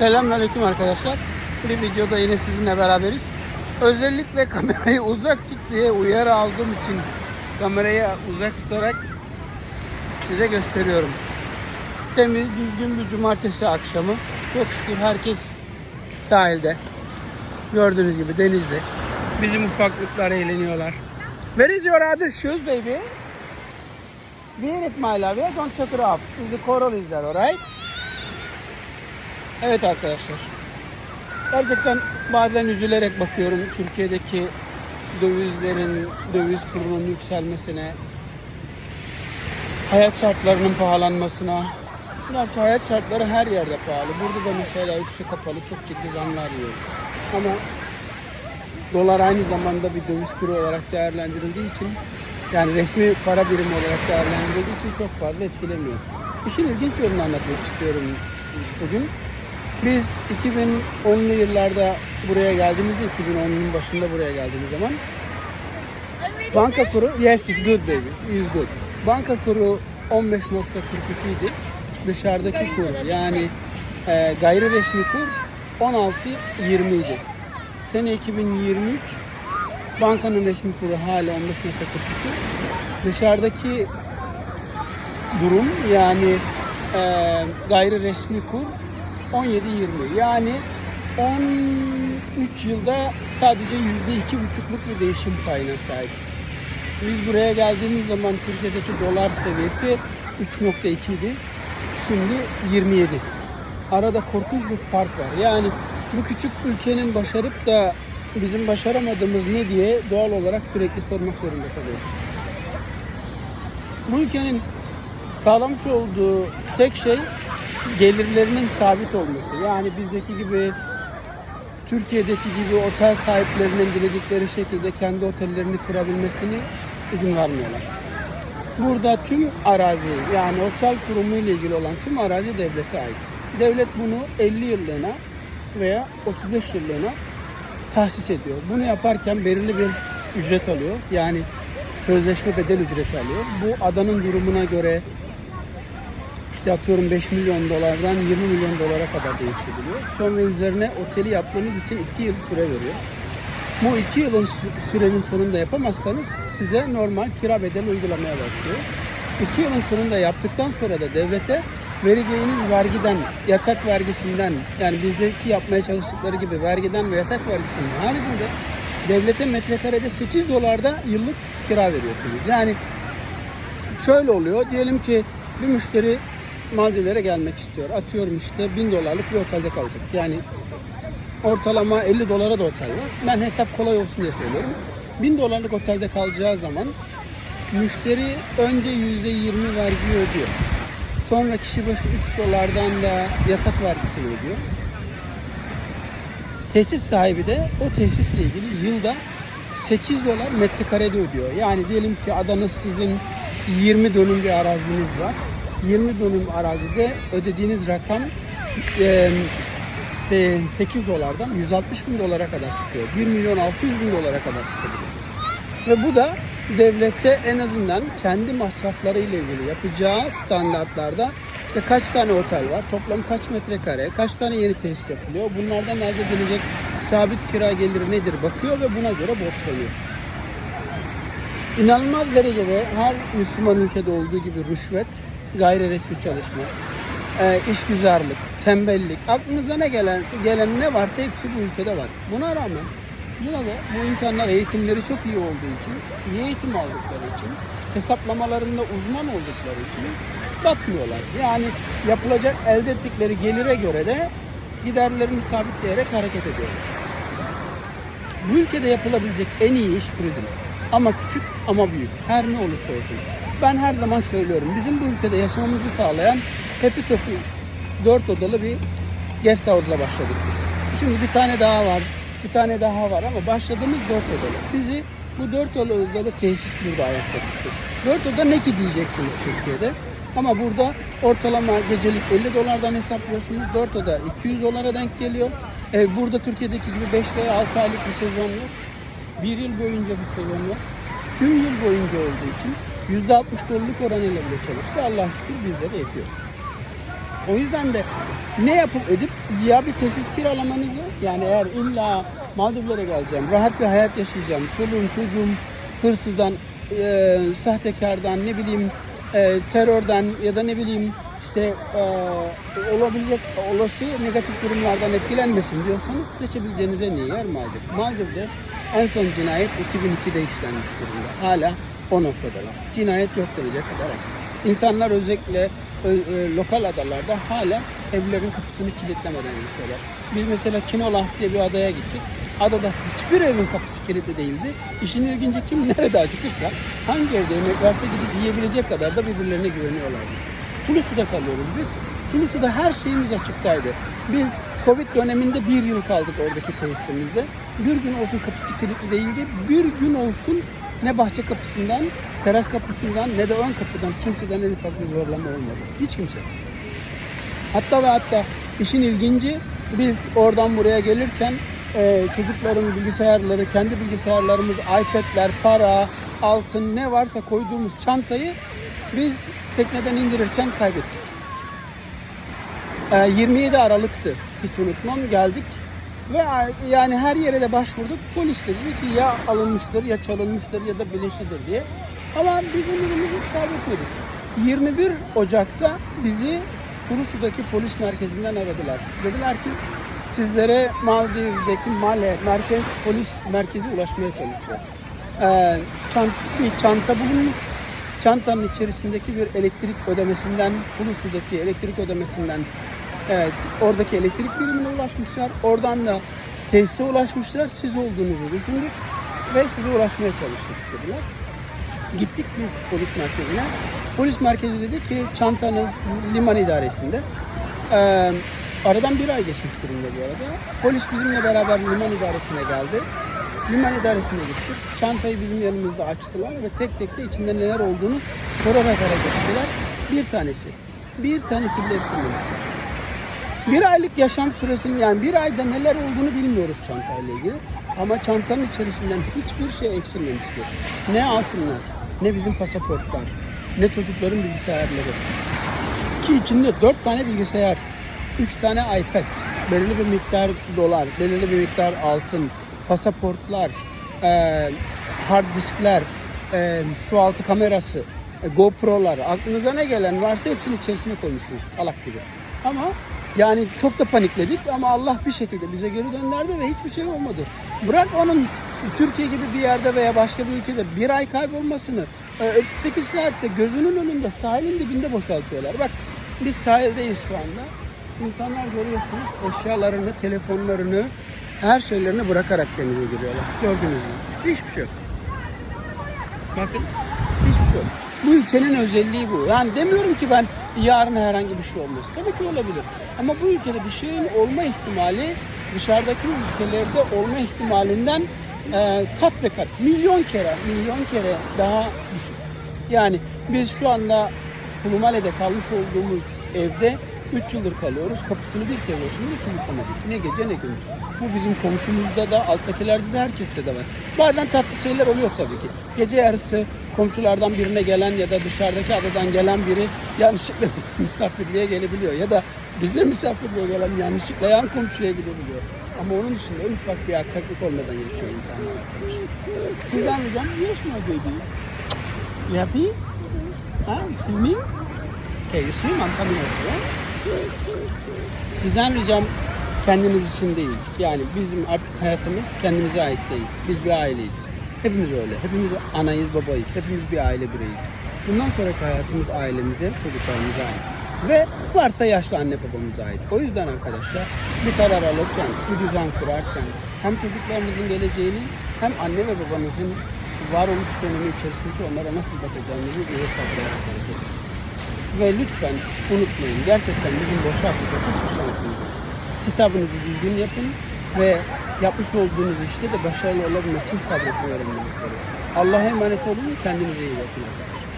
Selamünaleyküm arkadaşlar. Bir videoda yine sizinle beraberiz. Özellikle kamerayı uzak tut diye uyarı aldığım için kamerayı uzak tutarak size gösteriyorum. Temiz, düzgün bir cumartesi akşamı. Çok şükür herkes sahilde. Gördüğünüz gibi denizde. Bizim ufaklıklar eğleniyorlar. Where is your other shoes baby? Wear it my love. Don't take it off. The coral is there, alright? Evet arkadaşlar. Gerçekten bazen üzülerek bakıyorum Türkiye'deki dövizlerin, döviz kurunun yükselmesine, hayat şartlarının pahalanmasına. Gerçi hayat şartları her yerde pahalı. Burada da mesela üstü kapalı çok ciddi zamlar yiyoruz. Ama dolar aynı zamanda bir döviz kuru olarak değerlendirildiği için yani resmi para birimi olarak değerlendirildiği için çok fazla etkilemiyor. İşin ilginç yönünü anlatmak istiyorum bugün. Biz 2010'lu yıllarda buraya geldiğimizde 2010'un başında buraya geldiğimiz zaman banka kuru yes is good baby is good. Banka kuru 15.42 idi. Dışarıdaki kur yani e, gayri resmi kur 16.20 idi. Sene 2023 bankanın resmi kuru hala 15.42. Dışarıdaki durum yani e, gayri resmi kur 17-20 yani 13 yılda sadece %2,5'luk bir değişim payına sahip. Biz buraya geldiğimiz zaman Türkiye'deki dolar seviyesi 3.2 idi. Şimdi 27. Arada korkunç bir fark var. Yani bu küçük ülkenin başarıp da bizim başaramadığımız ne diye doğal olarak sürekli sormak zorunda kalıyoruz. Bu ülkenin sağlamış olduğu tek şey gelirlerinin sabit olması. Yani bizdeki gibi Türkiye'deki gibi otel sahiplerinin diledikleri şekilde kendi otellerini kurabilmesini izin vermiyorlar. Burada tüm arazi yani otel kurumu ile ilgili olan tüm arazi devlete ait. Devlet bunu 50 yıllığına veya 35 yıllığına tahsis ediyor. Bunu yaparken belirli bir ücret alıyor. Yani sözleşme bedel ücreti alıyor. Bu adanın durumuna göre işte atıyorum 5 milyon dolardan 20 milyon dolara kadar değişebiliyor. Sonra üzerine oteli yapmanız için 2 yıl süre veriyor. Bu 2 yılın sü- sürenin sonunda yapamazsanız size normal kira bedeli uygulamaya başlıyor. 2 yılın sonunda yaptıktan sonra da devlete vereceğiniz vergiden, yatak vergisinden yani bizdeki yapmaya çalıştıkları gibi vergiden ve yatak vergisinin haricinde devlete metrekarede 8 dolarda yıllık kira veriyorsunuz. Yani şöyle oluyor. Diyelim ki bir müşteri Maldivlere gelmek istiyor. Atıyorum işte 1000 dolarlık bir otelde kalacak. Yani ortalama 50 dolara da otel var. Ben hesap kolay olsun diye söylüyorum. 1000 dolarlık otelde kalacağı zaman müşteri önce %20 vergiyi ödüyor. Sonra kişi başı 3 dolardan da yatak vergisini ödüyor. Tesis sahibi de o tesisle ilgili yılda 8 dolar metrekarede ödüyor. Yani diyelim ki adanız sizin 20 dönüm bir araziniz var. 20 dönüm arazide ödediğiniz rakam e, se- 8 dolardan 160 bin dolara kadar çıkıyor. 1 milyon 600 bin dolara kadar çıkabiliyor. Ve bu da devlete en azından kendi masrafları ile ilgili yapacağı standartlarda işte kaç tane otel var, toplam kaç metrekare, kaç tane yeni tesis yapılıyor, bunlardan elde edilecek sabit kira geliri nedir bakıyor ve buna göre borçlanıyor. İnanılmaz derecede her Müslüman ülkede olduğu gibi rüşvet, gayri resmi çalışma, e, işgüzarlık, tembellik, aklınıza ne gelen, gelen ne varsa hepsi bu ülkede var. Buna rağmen yine de bu insanlar eğitimleri çok iyi olduğu için, iyi eğitim aldıkları için, hesaplamalarında uzman oldukları için batmıyorlar. Yani yapılacak elde ettikleri gelire göre de giderlerini sabitleyerek hareket ediyorlar. Bu ülkede yapılabilecek en iyi iş turizm. Ama küçük ama büyük. Her ne olursa olsun. Ben her zaman söylüyorum. Bizim bu ülkede yaşamamızı sağlayan Happy Topi 4 odalı bir guest house'la başladık biz. Şimdi bir tane daha var. Bir tane daha var ama başladığımız 4 odalı. Bizi bu 4 odalı tesis burada ayakta tuttu. 4 oda ne ki diyeceksiniz Türkiye'de. Ama burada ortalama gecelik 50 dolardan hesaplıyorsunuz. 4 oda 200 dolara denk geliyor. Ee, burada Türkiye'deki gibi 5 veya 6 aylık bir sezon yok. Bir yıl boyunca bir sezon yok. Tüm yıl boyunca olduğu için %60 doluluk oranıyla bile çalışsa Allah şükür bizlere yetiyor. O yüzden de ne yapıp edip ya bir tesis kiralamanızı yani eğer illa Maldivlere geleceğim, rahat bir hayat yaşayacağım, çoluğum çocuğum hırsızdan, e, sahtekardan, ne bileyim e, terörden ya da ne bileyim işte e, olabilecek olası negatif durumlardan etkilenmesin diyorsanız seçebileceğiniz en iyi yer Maldiv. Maldiv'de en son cinayet 2002'de işlenmiş durumda. Hala o noktadalar. Cinayet yok denecek kadar az. İnsanlar özellikle e, e, lokal adalarda hala evlerin kapısını kilitlemeden yaşıyorlar. Biz mesela Kinolas diye bir adaya gittik. Adada hiçbir evin kapısı kilitli değildi. İşin ilginci kim nerede acıkırsa hangi evde yemek varsa gidip yiyebilecek kadar da birbirlerine güveniyorlardı. Tulusu'da kalıyoruz biz. Tulusu'da her şeyimiz açıktaydı. Biz Covid döneminde bir yıl kaldık oradaki tesisimizde. Bir gün olsun kapısı kilitli değildi. Bir gün olsun ne bahçe kapısından, teras kapısından ne de ön kapıdan kimseden en ufak bir zorlama olmadı. Hiç kimse. Hatta ve hatta işin ilginci biz oradan buraya gelirken e, çocukların bilgisayarları, kendi bilgisayarlarımız, iPad'ler, para, altın ne varsa koyduğumuz çantayı biz tekneden indirirken kaybettik. E, 27 Aralık'tı hiç unutmam geldik ve yani her yere de başvurduk. Polis de dedi ki ya alınmıştır ya çalınmıştır ya da bilinçlidir diye. Ama biz umudumuzu hiç kaybetmedik. 21 Ocak'ta bizi Tulusu'daki polis merkezinden aradılar. Dediler ki sizlere Maldiv'deki Male merkez polis merkezi ulaşmaya çalışıyor. Ee, çant, bir çanta bulunmuş. Çantanın içerisindeki bir elektrik ödemesinden, Tulusu'daki elektrik ödemesinden evet, oradaki elektrik birimine ulaşmışlar. Oradan da tesise ulaşmışlar. Siz olduğunuzu düşündük ve size ulaşmaya çalıştık dediler. Gittik biz polis merkezine. Polis merkezi dedi ki çantanız liman idaresinde. Ee, aradan bir ay geçmiş durumda bu arada. Polis bizimle beraber liman idaresine geldi. Liman idaresine gittik. Çantayı bizim yanımızda açtılar ve tek tek de içinde neler olduğunu sorarak hareket ettiler. Bir tanesi, bir tanesi bile eksilmemişti. Bir aylık yaşam süresinin yani bir ayda neler olduğunu bilmiyoruz çantayla ilgili. Ama çantanın içerisinden hiçbir şey eksilmemişti. Ne altınlar, ne bizim pasaportlar, ne çocukların bilgisayarları. Ki içinde dört tane bilgisayar, üç tane iPad, belirli bir miktar dolar, belirli bir miktar altın, pasaportlar, eee, hard diskler, eee, su altı kamerası, e, GoPro'lar, aklınıza ne gelen varsa hepsini içerisine koymuşuz salak gibi. Ama yani çok da panikledik ama Allah bir şekilde bize geri gönderdi ve hiçbir şey olmadı. Bırak onun Türkiye gibi bir yerde veya başka bir ülkede bir ay kaybolmasını e, 8 saatte gözünün önünde sahilin dibinde boşaltıyorlar. Bak biz sahildeyiz şu anda. İnsanlar görüyorsunuz eşyalarını, telefonlarını, her şeylerini bırakarak denize giriyorlar. Gördünüz mü? Hiçbir şey yok. Bakın hiçbir şey yok. Bu ülkenin özelliği bu. Yani demiyorum ki ben yarın herhangi bir şey olmaz. Tabii ki olabilir. Ama bu ülkede bir şeyin olma ihtimali dışarıdaki ülkelerde olma ihtimalinden e, kat be kat, milyon kere, milyon kere daha düşük. Yani biz şu anda Hulumale'de kalmış olduğumuz evde 3 yıldır kalıyoruz. Kapısını bir kez olsun bile kilitlemedik. Ne gece ne gündüz. Bu bizim komşumuzda da, alttakilerde de herkeste de var. Bazen tatsız şeyler oluyor tabii ki. Gece yarısı komşulardan birine gelen ya da dışarıdaki adadan gelen biri yanlışlıkla misafirliğe gelebiliyor. Ya da bize misafirliğe gelen yanlışlıkla yan komşuya gidebiliyor. Ama onun dışında en ufak bir aksaklık olmadan yaşıyor insanlar. Sizden ricam, my baby. You happy? Huh? Swimming? Okay, you swim, I'm coming over? Sizden ricam kendiniz için değil. Yani bizim artık hayatımız kendimize ait değil. Biz bir aileyiz. Hepimiz öyle. Hepimiz anayız, babayız. Hepimiz bir aile bireyiz. Bundan sonraki hayatımız ailemize, çocuklarımıza ait. Ve varsa yaşlı anne babamıza ait. O yüzden arkadaşlar bir karar alırken, bir düzen kurarken hem çocuklarımızın geleceğini hem anne ve babanızın varoluş dönemi içerisindeki onlara nasıl bakacağınızı iyi hesaplayarak hareket. Ve lütfen unutmayın gerçekten bizim boşa hiçbir şansımız yok. Hesabınızı düzgün yapın ve yapmış olduğunuz işte de başarılı olabilmek için sabretmeyi. Allah'a emanet olun ve kendinize iyi bakın arkadaşlar.